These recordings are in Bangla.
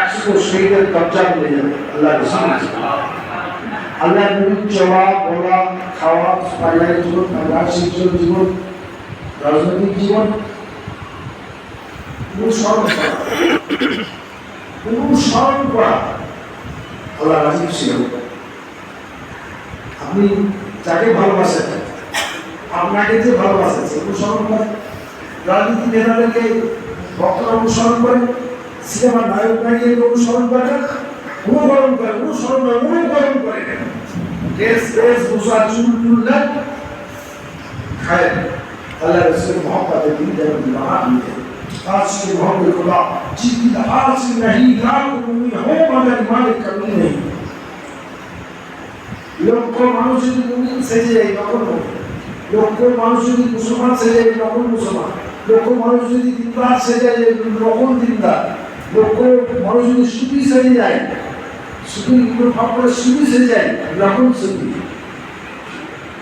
একশো শহীদের কবজা মিলে যাবে। আল্লাহ আল্লাহ চলা বলা খাওয়া পারিবারিক জীবন শিক্ষক জীবন রাজনৈতিক জীবন অনুসরণ করা। অনুসরণ করা আল্লাহ রাজীব ছিল। আপনি যাকে ভালোবাসেন আপনাকে যে ভালোবাসেন অনুসরণ করেন রাজনীতি নেতাদেরকে ভক্তরা অনুসরণ করেন সিনেমার নায়ক নায়িকাকে অনুসরণ করে না? অনুকরণ করে অনুসরণ না অনুকরণ করে না কেস কেস মুসা চুল চুল না খায়। আল্লাহ রসুল মোহাম্মদ দিন যেন বিবাহ দিয়ে خاص کے محب خدا جس کی خاص نہیں رات عمومی ہو مگر ایمان کمی نہیں লক্ষ মানুষ যদি মুমিন সেজে যায়, তখন লক্ষ মানুষ যদি মুসলমান সেজে যায়, তখন মুসলমান। লক্ষ মানুষ যদি দিনদার সেজে যায়, তখন দিনদার লক্ষ মানুষ যদি সুখী সেজে যায় এগুলো ভাব করে সুখী সেজে যায় তখন সুখী।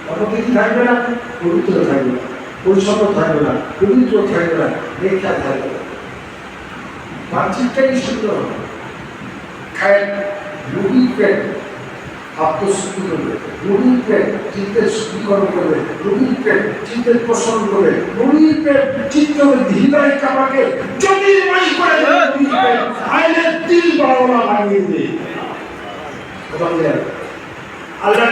তখন কিছু থাকবে না? পবিত্র থাকবে না, পরিচ্ছন্ন থাকবে না, পবিত্র থাকবে না রেখা থাকবে সুন্দর খায়, রুগী পেট। আত্মশুদ্ধি করবে রোগীর চিত্তের করবে চিত্তের পোষণ করবে হৃদয় কাপাকে করে আইনের তিল বাড়ানো বানিয়ে দেবে। আল্লাহ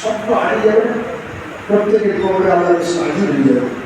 সত্য হারিয়ে যাবে আল্লাহ হয়ে যাবে।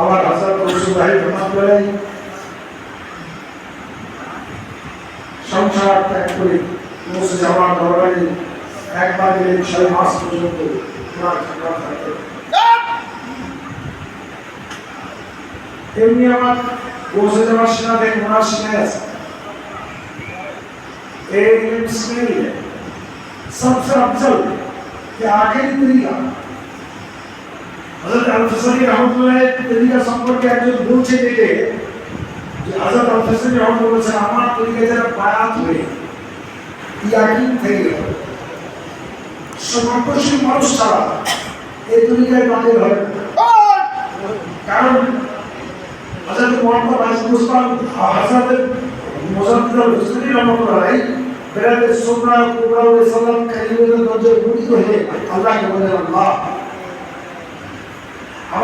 আমার হাসান রসুল রাহি রহমাতুল্লাহ সংসার ত্যাগ করে মুসে জামা দরবারে একবার গেলে ছয় মাস পর্যন্ত কোরআন সংগ্রাম থাকতে এমনি আমার মুসে জামা সেনা থেকে ওনার সেনায় আছে एक लिम्स नहीं है सबसे अफजल कि आखिरी तरीका হযরত আল-ফিসানি রাহমাতুল্লাহ তরিকা সম্পর্কে একজন বলছে যে হযরত আল-ফিসানি রাহমাতুল্লাহ বলছেন, আমার তরিকা যারা বায়াত হয়ে ইয়াকিন থেকে গেল সমর্পণশীল মানুষ ছাড়া এই তরিকায় বাতিল হয় কারণ হযরত মুহাম্মদ রাসূলুল্লাহ হযরত মুজাদ্দিদ আল-ফিসানি রাহমাতুল্লাহ বেড়াতে সোমরা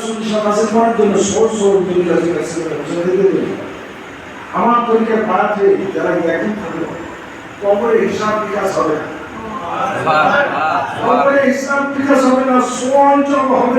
শুনি আমার তরিকার পাড়াতে হিসাব বিকাশ হবে না। হিসাব বিকাশ হবে না সুঅঞ্চল করে